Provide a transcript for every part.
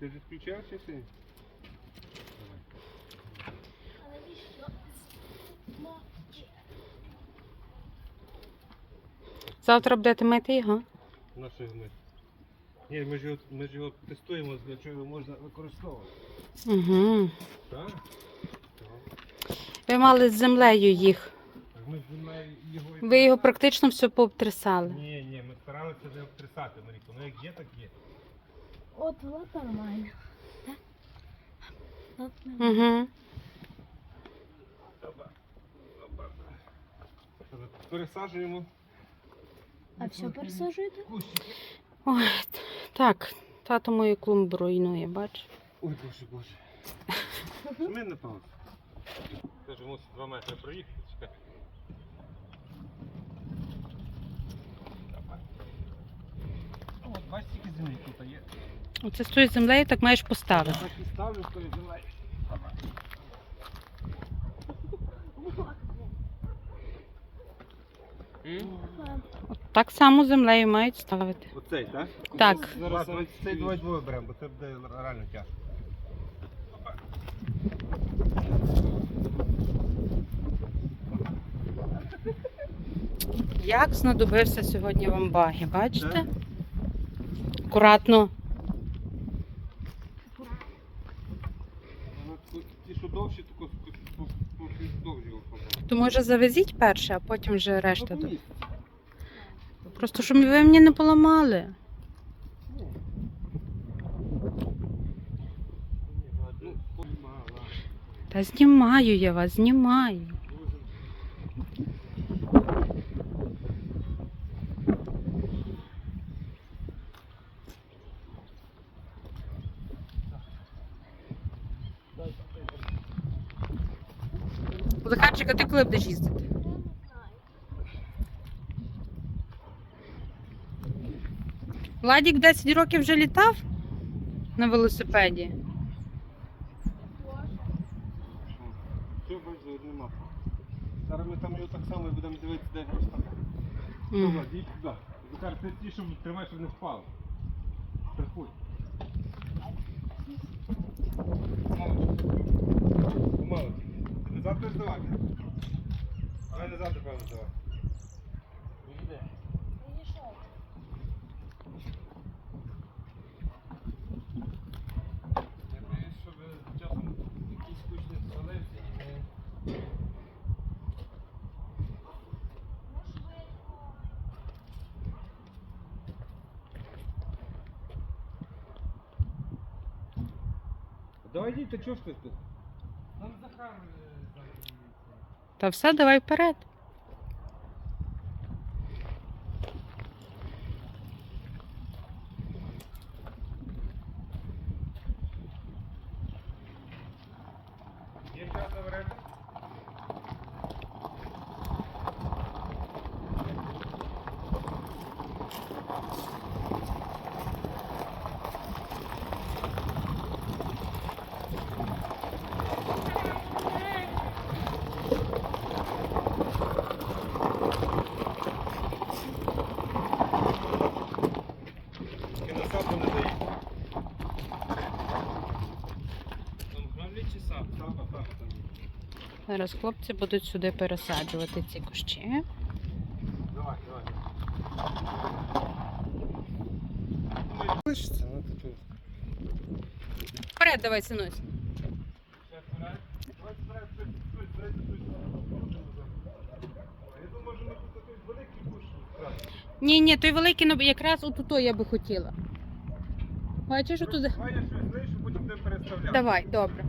Ти вже включав чи ти? А навіщо? Мо- Завтра будете мити його? На що його мити? Ні, ми ж його, ми ж його тестуємо, для чого його можна використовувати. Угу. Так? Ви мали з землею їх. Так ми ж ми його... і Ви його практично все пообтрясали. Ні, ні, ми старалися не обтрясати, Маріко. Ну як є, так є. От вот нормально. Так? От нормально. Угу. Пересаджуємо А все пересаджуєте? Ой, так, тато мою клумбу руйнує, бач. Ой, боже, боже. Ми на паузу. Каже, 2 метри проїхати, чекай. О, бачиш, скільки землі тут є. Оце з тою землею так маєш поставити. Так і ставлю, то і землею. От так само землею мають ставити. Оцей, так? Так. Зараз цей давай двоє беремо, бо це буде реально тяжко. Як знадобився сьогодні вам баги, бачите? Акуратно. Ну, тут Довші, то довше. То може завезіть перше, а потім вже решта. Ну, Просто щоб ви мені не поламали. Ну. Та знімаю я вас, знімаю. Захарчик, а ти коли будеш їздити? Владік 10 років вже літав на велосипеді. Все, бачиш, нема. Зараз ми там його так само і будемо дивитися, де. Мгм. Добре, йдіть туди. Захар, ти ті, щоб тримай, щоб не впав. Страхуй. Будеш здавати? Давай здавати. Не звалився і не... Давай йдіть, то чого тут? Там Захар зараз. Та все, давай вперед. Є час на варіант? Тільки насадку не дають. Там гравлі чи сап? Сапа, сапа там є. Зараз хлопці будуть сюди пересаджувати ці кущі. Давай, давай. Ну тут. Вперед, давай, синусь. Ні, ні, той великий, ну якраз отуто я би хотіла. Бачиш, отуди. Давай, добре.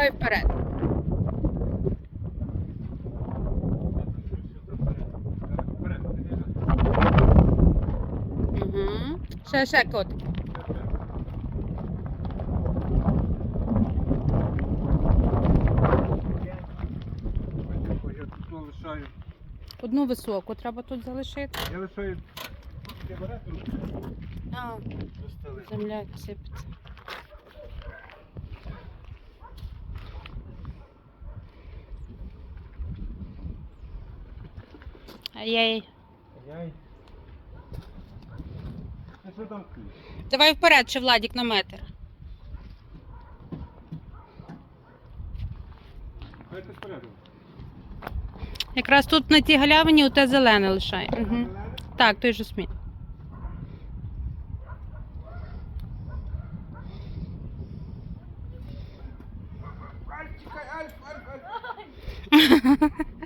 Давай вперед. Угу. Ще, ще котик. Я тут лишаю. Одну високу треба тут залишити. Я лишаю. А, земля сипеться. Ай-яй. Яй. Ну що там ключ? Давай вперед, ще Владік на метр. Якраз тут на тій галявині оте зелене лишає. Угу. Так, той жасмін. Альф, чекай, Альф, Альф, Альф.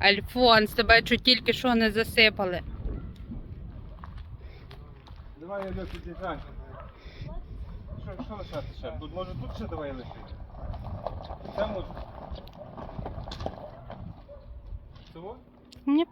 Альфонс, тебе чуть тільки що не засипали. Давай я досі діжджай. Що, що лишати ще? Тут може тут ще давай лишити? Це може. Цього? Ні.